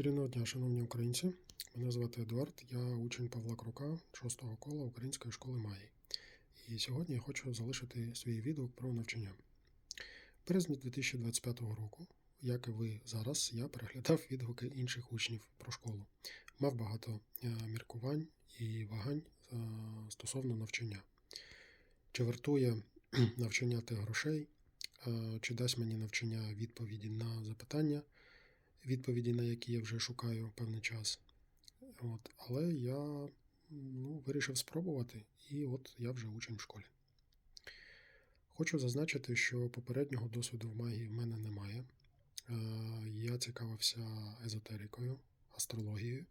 Чарівного дня, шановні українці. Мене звати Едуард, я учень Павла Крука 6 кола Української школи магії. І сьогодні я хочу залишити свій відгук про навчання. Березні 2025 року, як і ви зараз, я переглядав відгуки інших учнів про школу. Мав багато е, міркувань і вагань е, стосовно навчання. Чи вартує навчання тих грошей, е, чи дасть мені навчання відповіді на запитання, відповіді на які я вже шукаю певний час. От, але я ну, вирішив спробувати, і от я вже учень в школі. Хочу зазначити, що попереднього досвіду в магії в мене немає. Е, Я цікавився езотерикою, астрологією,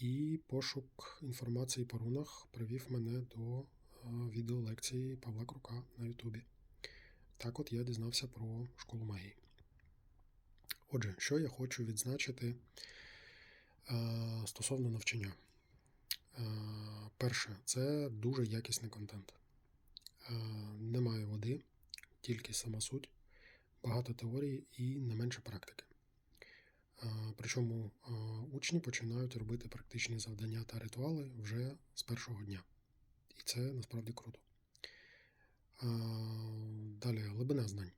і пошук інформації по рунах привів мене до е, відеолекції Павла Крука на Ютубі. Так от я дізнався про школу магії. Отже, що я хочу відзначити е, стосовно навчання. Е, Перше, це дуже якісний контент. Е, Немає води, тільки сама суть, багато теорії і не менше практики. Причому учні починають робити практичні завдання та ритуали вже з першого дня. І це насправді круто. Далі глибина знань.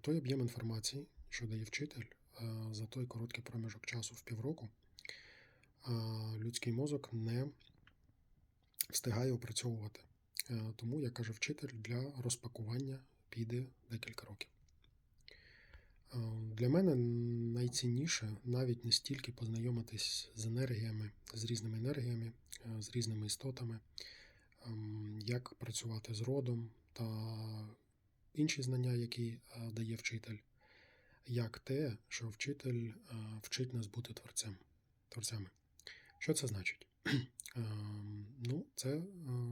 Той об'єм інформації, що дає вчитель е, за той короткий проміжок часу в півроку, е, людський мозок не встигає опрацьовувати. Е, Тому, як каже вчитель, для розпакування піде декілька років. Для мене найцінніше навіть не стільки познайомитись з енергіями, з різними енергіями, з різними істотами, ем, як працювати з родом та інші знання, які дає вчитель, як те, що вчитель е, вчить нас бути творцем, творцями. Що це значить? Ем, Ну, це е,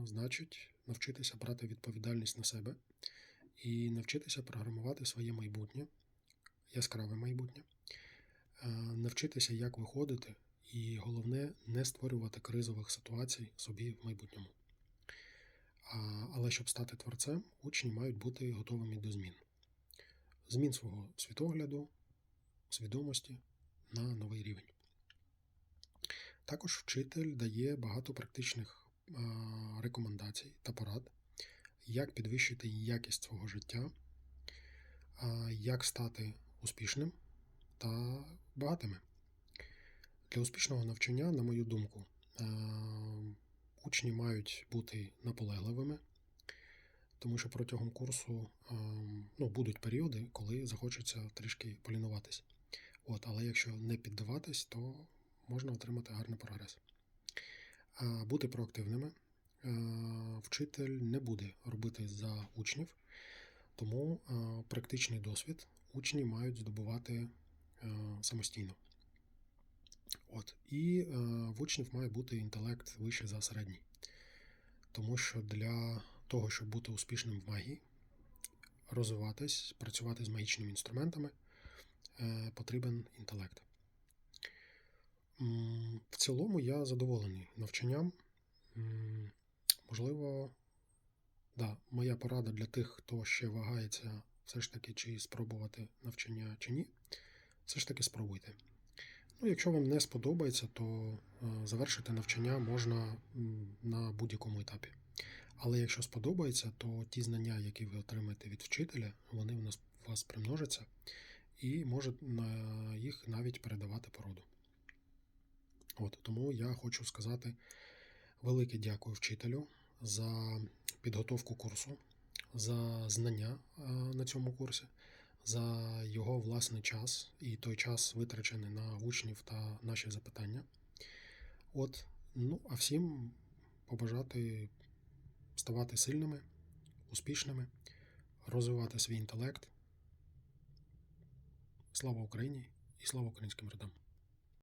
значить навчитися брати відповідальність на себе і навчитися програмувати своє майбутнє, яскраве майбутнє, Е, навчитися, як виходити, і головне, не створювати кризових ситуацій собі в майбутньому. Але щоб стати творцем, учні мають бути готовими до змін. Змін свого світогляду, свідомості на новий рівень. Також вчитель дає багато практичних рекомендацій та порад, як підвищити якість свого життя, як стати успішним та багатими. Для успішного навчання, на мою думку, учні мають бути наполегливими, тому що протягом курсу ну, будуть періоди, коли захочеться трішки полінуватись. От, але якщо не піддаватись, то можна отримати гарний прогрес. Бути проактивними. Вчитель не буде робити за учнів, тому практичний досвід учні мають здобувати самостійно. От. І е, в учнів має бути інтелект вищий за середній. Тому що для того, щоб бути успішним в магії, розвиватись, працювати з магічними інструментами, е, потрібен інтелект. В цілому я задоволений навчанням. Можливо, да, моя порада для тих, хто ще вагається, все ж таки, чи спробувати навчання, чи ні. Все ж таки спробуйте. Ну, якщо вам не сподобається, то е, завершити навчання можна на будь-якому етапі. Але якщо сподобається, то ті знання, які ви отримаєте від вчителя, вони в нас у вас примножаться і може на їх навіть передавати породу. От, тому я хочу сказати велике дякую вчителю за підготовку курсу, за знання на цьому курсі, за його власний час і той час витрачений на учнів та наші запитання. От, ну, а всім побажати ставати сильними, успішними, розвивати свій інтелект. Слава Україні і слава українським родам!